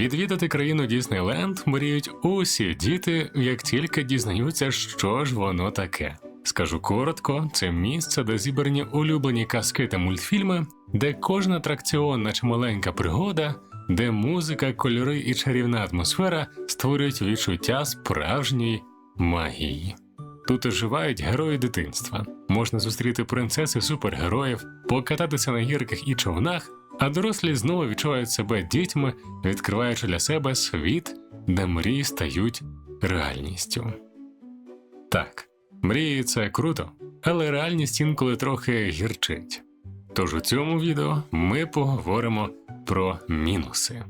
Відвідати країну Діснейленд мріють усі діти, як тільки дізнаються, що ж воно таке. Скажу коротко, це місце, де зібрані улюблені казки та мультфільми, де кожен атракціон, наче маленька пригода, де музика, кольори і чарівна атмосфера створюють відчуття справжньої магії. Тут оживають герої дитинства. Можна зустріти принцеси супергероїв, покататися на гірках і човнах, а дорослі знову відчувають себе дітьми, відкриваючи для себе світ, де мрії стають реальністю. Так, мрії це круто, але реальність інколи трохи гірчить. Тож у цьому відео ми поговоримо про мінуси.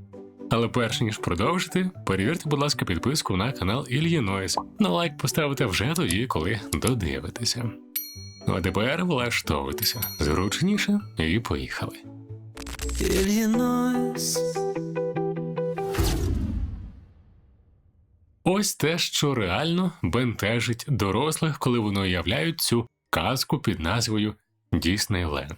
Але перш ніж продовжити, перевірте, будь ласка, підписку на канал Ільї Нойс. На лайк поставите вже тоді, коли додивитеся. Ну а тепер влаштовуйтеся зручніше і поїхали. Ось те, що реально бентежить дорослих, коли вони уявляють цю казку під назвою Діснейленд.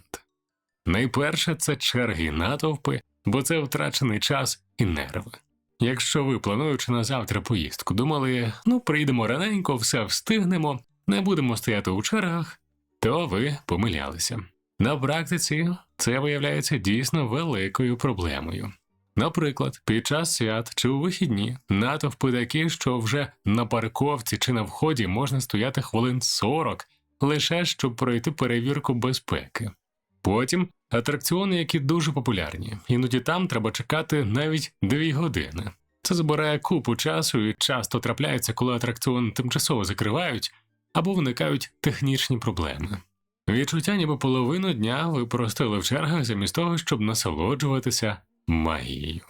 Найперше це черги натовпи, бо це втрачений час і нерви. Якщо ви, плануючи на завтра поїздку, думали, ну прийдемо раненько, все встигнемо, не будемо стояти у чергах, то ви помилялися. На практиці це виявляється дійсно великою проблемою. Наприклад, під час свят чи у вихідні натовпи такі, що вже на парковці чи на вході можна стояти хвилин 40, лише щоб пройти перевірку безпеки. Потім атракціони, які дуже популярні, іноді там треба чекати навіть 2 години. Це збирає купу часу і часто трапляється, коли атракціон тимчасово закривають або виникають технічні проблеми. Відчуття, ніби половину дня ви простили в чергах замість того, щоб насолоджуватися магією.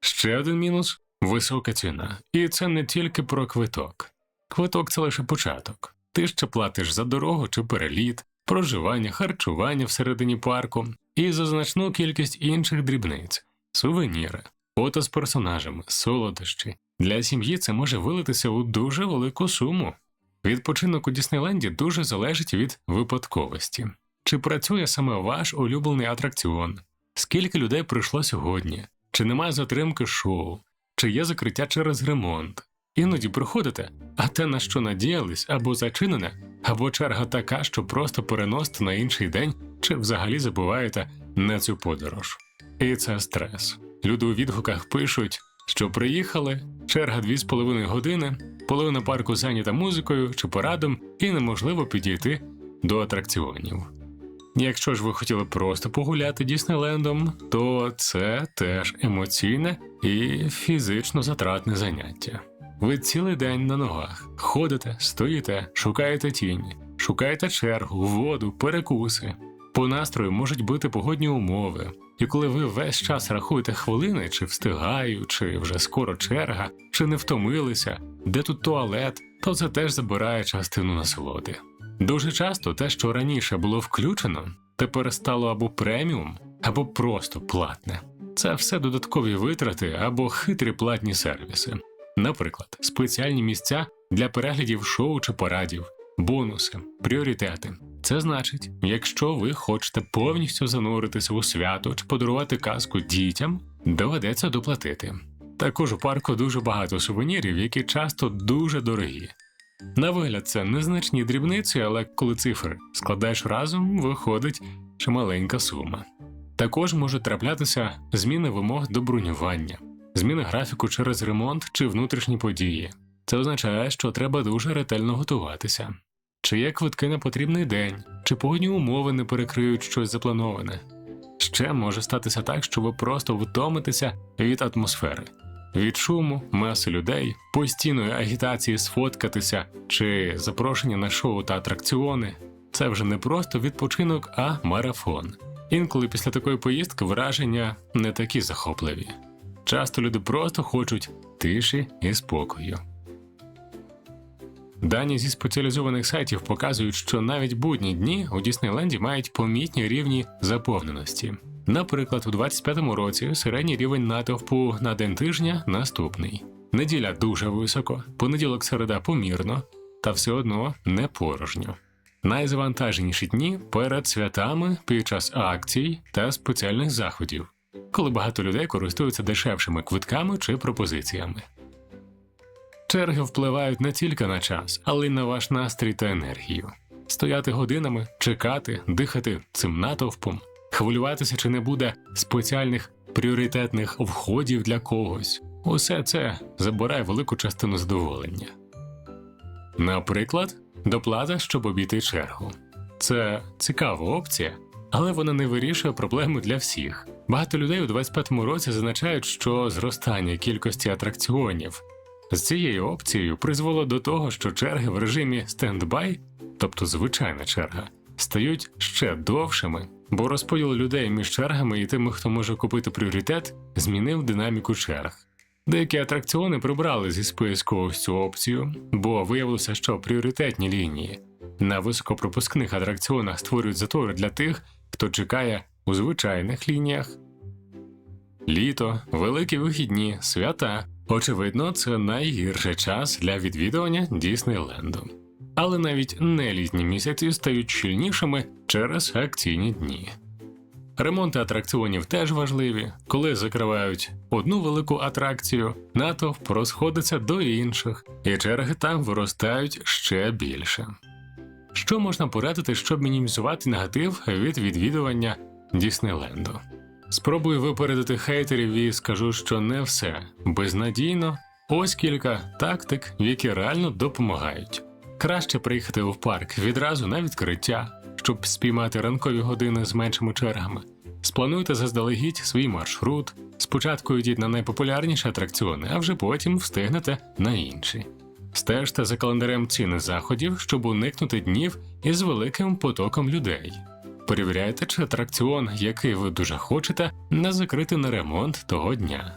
Ще один мінус висока ціна. І це не тільки про квиток. Квиток це лише початок. Ти ще платиш за дорогу чи переліт, проживання, харчування всередині парку і за значну кількість інших дрібниць, сувеніри, фото з персонажами, солодощі. Для сім'ї це може вилитися у дуже велику суму. Відпочинок у Діснейленді дуже залежить від випадковості. Чи працює саме ваш улюблений атракціон? Скільки людей прийшло сьогодні? Чи немає затримки шоу? Чи є закриття через ремонт? Іноді приходите, а те, на що надіялись, або зачинене, або черга така, що просто переносите на інший день, чи взагалі забуваєте на цю подорож. І це стрес. Люди у відгуках пишуть, що приїхали, черга 2,5 години, половина парку зайнята музикою чи порадом, і неможливо підійти до атракціонів. Якщо ж ви хотіли просто погуляти Діснейлендом, то це теж емоційне і фізично затратне заняття. Ви цілий день на ногах ходите, стоїте, шукаєте тіні, шукаєте чергу, воду, перекуси. По настрою можуть бути погодні умови, і коли ви весь час рахуєте хвилини, чи встигаю, чи вже скоро черга, чи не втомилися, де тут туалет, то це теж забирає частину насолоди. Дуже часто те, що раніше було включено, тепер стало або преміум, або просто платне. Це все додаткові витрати або хитрі платні сервіси. Наприклад, спеціальні місця для переглядів шоу чи парадів, бонуси, пріоритети. Це значить, якщо ви хочете повністю зануритися у свято чи подарувати казку дітям, доведеться доплатити. Також у парку дуже багато сувенірів, які часто дуже дорогі. На вигляд, це незначні дрібниці, але коли цифри складаєш разом, виходить чималенька сума. Також можуть траплятися зміни вимог до бронювання, зміни графіку через ремонт чи внутрішні події. Це означає, що треба дуже ретельно готуватися. Чи є квитки на потрібний день, чи погодні умови не перекриють щось заплановане. Ще може статися так, що ви просто втомитеся від атмосфери, від шуму, маси людей, постійної агітації сфоткатися чи запрошення на шоу та атракціони. Це вже не просто відпочинок, а марафон. Інколи після такої поїздки враження не такі захопливі. Часто люди просто хочуть тиші і спокою. Дані зі спеціалізованих сайтів показують, що навіть будні дні у Діснейленді мають помітні рівні заповненості. Наприклад, у 25-му році середній рівень натовпу на день тижня наступний: неділя дуже високо, понеділок середа помірно, та все одно не порожньо. Найзавантаженіші дні перед святами під час акцій та спеціальних заходів. коли багато людей користуються дешевшими квитками чи пропозиціями. Черги впливають не тільки на час, але й на ваш настрій та енергію. Стояти годинами, чекати, дихати цим натовпом, хвилюватися, чи не буде спеціальних пріоритетних входів для когось. Усе це забирає велику частину задоволення. Наприклад, доплата, щоб обійти чергу. Це цікава опція, але вона не вирішує проблему для всіх. Багато людей у 25-му році зазначають, що зростання кількості атракціонів з цією опцією призвело до того, що черги в режимі стендбай, тобто звичайна черга, стають ще довшими, бо розподіл людей між чергами і тими, хто може купити пріоритет, змінив динаміку черг. Деякі атракціони прибрали зі списку ось цю опцію, бо виявилося, що пріоритетні лінії на високопропускних атракціонах створюють затори для тих, хто чекає у звичайних лініях. Літо, великі вихідні, свята. Очевидно, це найгірший час для відвідування Діснейленду. Але навіть не літні місяці стають щільнішими через акційні дні. Ремонти атракціонів теж важливі. Коли закривають одну велику атракцію, натовп розходиться до інших, і черги там виростають ще більше. Що можна порадити, щоб мінімізувати негатив від відвідування Діснейленду? Спробую випередити хейтерів і скажу, що не все безнадійно. Ось кілька тактик, які реально допомагають. Краще приїхати в парк відразу на відкриття, щоб спіймати ранкові години з меншими чергами. Сплануйте заздалегідь свій маршрут. Спочатку йдіть на найпопулярніші атракціони, а вже потім встигнете на інші. Стежте за календарем ціни заходів, щоб уникнути днів із великим потоком людей. Перевіряйте, чи атракціон, який ви дуже хочете, не закритий на ремонт того дня.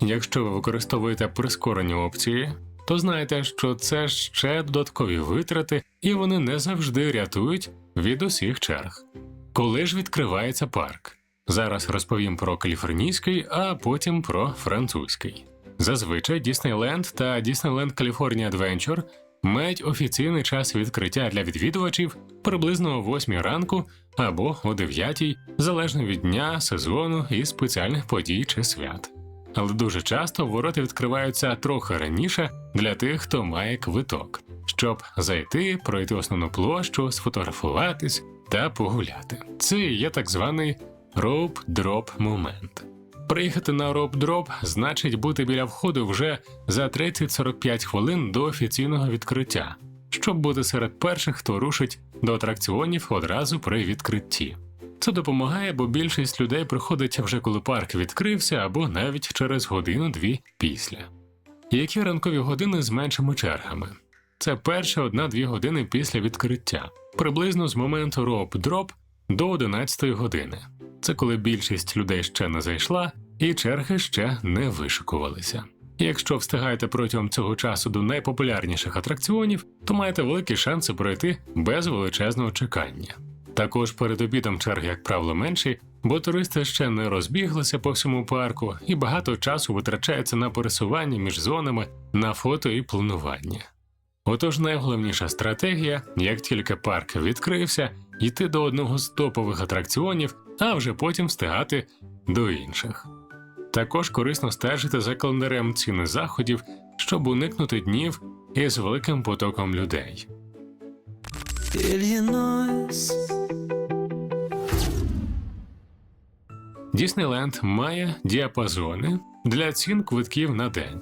Якщо ви використовуєте прискорені опції, то знайте, що це ще додаткові витрати, і вони не завжди рятують від усіх черг. Коли ж відкривається парк? Зараз розповім про каліфорнійський, а потім про французький. Зазвичай Діснейленд та Діснейленд California Adventure мають офіційний час відкриття для відвідувачів приблизно о 8 ранку або о 9, залежно від дня, сезону і спеціальних подій чи свят. Але дуже часто ворота відкриваються трохи раніше для тих, хто має квиток, щоб зайти, пройти основну площу, сфотографуватись та погуляти. Це є так званий роуп-дроп момент. Приїхати на роуп-дроп значить бути біля входу вже за 30-45 хвилин до офіційного відкриття, щоб бути серед перших, хто рушить до атракціонів одразу при відкритті. Це допомагає, бо більшість людей приходить вже коли парк відкрився, або навіть через годину-дві після. Які ранкові години з меншими чергами? Це перша одна-дві години після відкриття, приблизно з моменту роп-дроп до 11 години. Це коли більшість людей ще не зайшла і черги ще не вишикувалися. Якщо встигаєте протягом цього часу до найпопулярніших атракціонів, то маєте великі шанси пройти без величезного чекання. Також перед обідом черги, як правило, менші, бо туристи ще не розбіглися по всьому парку, і багато часу витрачається на пересування між зонами, на фото і планування. Отож, найголовніша стратегія, як тільки парк відкрився, йти до одного з топових атракціонів, а вже потім встигати до інших. Також корисно стежити за календарем ціни заходів, щоб уникнути днів із великим потоком людей. Діснейленд має діапазони для цін квитків на день.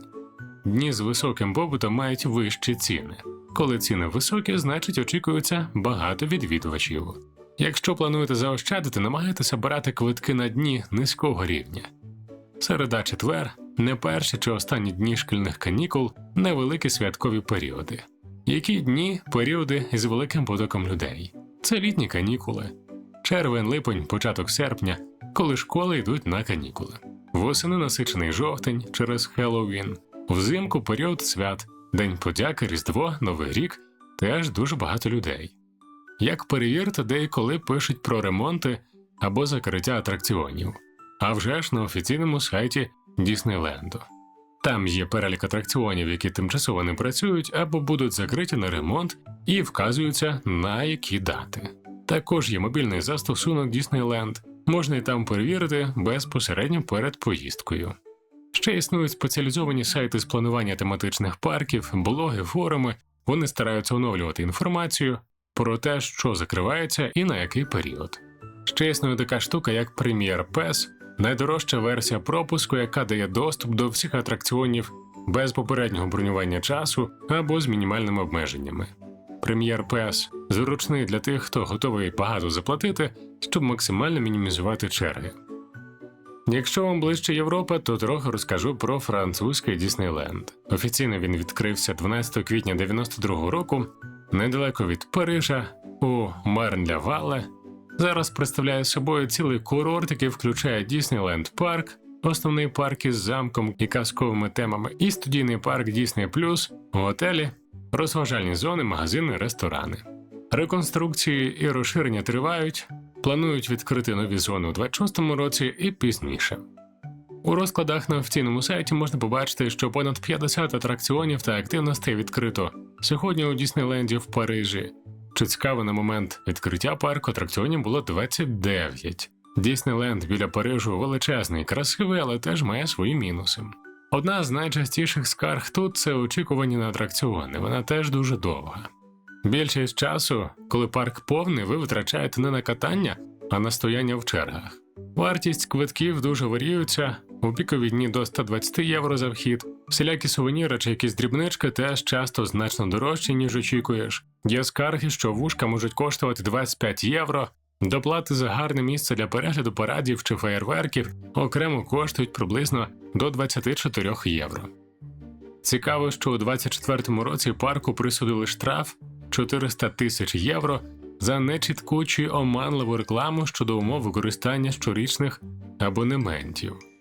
Дні з високим побутом мають вищі ціни. Коли ціни високі, значить очікується багато відвідувачів. Якщо плануєте заощадити, намагайтеся брати квитки на дні низького рівня. Середа четвер не перші чи останні дні шкільних канікул, невеликі святкові періоди. Які дні періоди із великим потоком людей? Це літні канікули, червень, липень, початок серпня, коли школи йдуть на канікули. Восени насичений жовтень через Хеллоуін, взимку період свят, День подяки, Різдво, Новий рік теж дуже багато людей. Як перевірити, де і коли пишуть про ремонти або закриття атракціонів, а вже ж на офіційному сайті Діснейленду. Там є перелік атракціонів, які тимчасово не працюють або будуть закриті на ремонт, і вказуються на які дати. Також є мобільний застосунок Disneyland, можна і там перевірити безпосередньо перед поїздкою. Ще існують спеціалізовані сайти з планування тематичних парків, блоги, форуми. Вони стараються оновлювати інформацію про те, що закривається і на який період. Ще існує така штука, як Premier Pass, найдорожча версія пропуску, яка дає доступ до всіх атракціонів без попереднього бронювання часу або з мінімальними обмеженнями. Premier Pass зручний для тих, хто готовий багато заплатити, щоб максимально мінімізувати черги. Якщо вам ближче Європа, то трохи розкажу про французький Діснейленд. Офіційно він відкрився 12 квітня 92 року, недалеко від Парижа, у Марн-ля-Вале. Зараз представляє собою цілий курорт, який включає Діснейленд Парк, основний парк із замком і казковими темами, і студійний парк Дісней Плюс, готелі, розважальні зони, магазини, ресторани. Реконструкції і розширення тривають, планують відкрити нові зони у 26-му році і пізніше. У розкладах на офіційному сайті можна побачити, що понад 50 атракціонів та активностей відкрито сьогодні у Діснейленді в Парижі. Чи цікаво на момент відкриття парку атракціонів було 29. Діснейленд біля Парижу величезний, красивий, але теж має свої мінуси. Одна з найчастіших скарг тут це очікування на атракціони, вона теж дуже довга. Більшість часу, коли парк повний, ви витрачаєте не на катання, а на стояння в чергах. Вартість квитків дуже варіюється, у пікові дні до 120 євро за вхід. Всілякі сувеніри чи якісь дрібнички теж часто значно дорожчі, ніж очікуєш. Є скарги, що вушка можуть коштувати 25 євро. Доплати за гарне місце для перегляду парадів чи феєрверків окремо коштують приблизно до 24 євро. Цікаво, що у 2024 році парку присудили штраф 400 тисяч євро за нечітку чи оманливу рекламу щодо умов використання щорічних абонементів.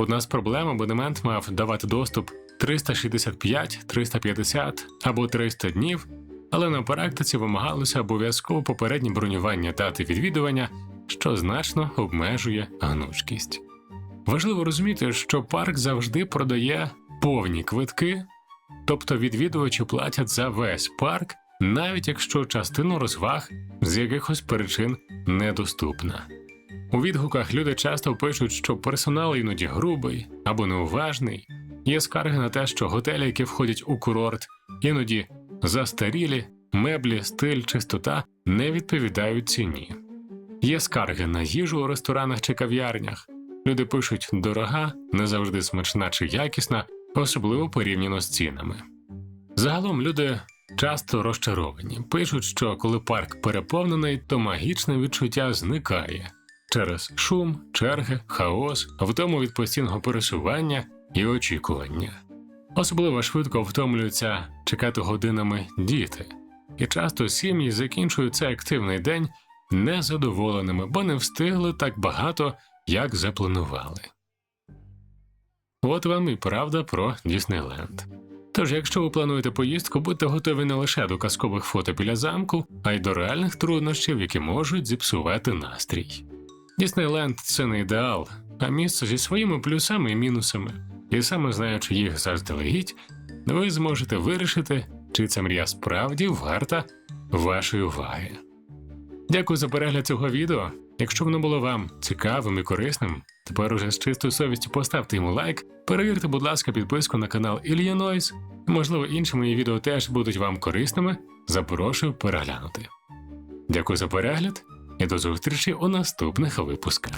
Одна з проблем абонемент мав давати доступ 365, 350 або 300 днів, але на практиці вимагалося обов'язково попереднє бронювання дати відвідування, що значно обмежує гнучкість. Важливо розуміти, що парк завжди продає повні квитки, тобто відвідувачі платять за весь парк, навіть якщо частину розваг з якихось причин недоступна. У відгуках люди часто пишуть, що персонал іноді грубий або неуважний. Є скарги на те, що готелі, які входять у курорт, іноді застарілі, меблі, стиль, чистота не відповідають ціні. Є скарги на їжу у ресторанах чи кав'ярнях. Люди пишуть дорога, не завжди смачна чи якісна, особливо порівняно з цінами. Загалом люди часто розчаровані, пишуть, що коли парк переповнений, то магічне відчуття зникає через шум, черги, хаос, втому від постійного пересування і очікування. Особливо швидко втомлюються чекати годинами діти, і часто сім'ї закінчують цей активний день незадоволеними, бо не встигли так багато, як запланували. От вам і правда про Діснейленд. Тож, якщо ви плануєте поїздку, будьте готові не лише до казкових фото біля замку, а й до реальних труднощів, які можуть зіпсувати настрій. Діснейленд це не ідеал, а місце зі своїми плюсами і мінусами, і саме знаючи їх заздалегідь, ви зможете вирішити, чи ця мрія справді варта вашої уваги. Дякую за перегляд цього відео. Якщо воно було вам цікавим і корисним, тепер уже з чистою совістю поставте йому лайк, перевірте, будь ласка, підписку на канал Ілья Нойс. Можливо, інші мої відео теж будуть вам корисними. Запрошую переглянути. Дякую за перегляд і до зустрічі у наступних випусках.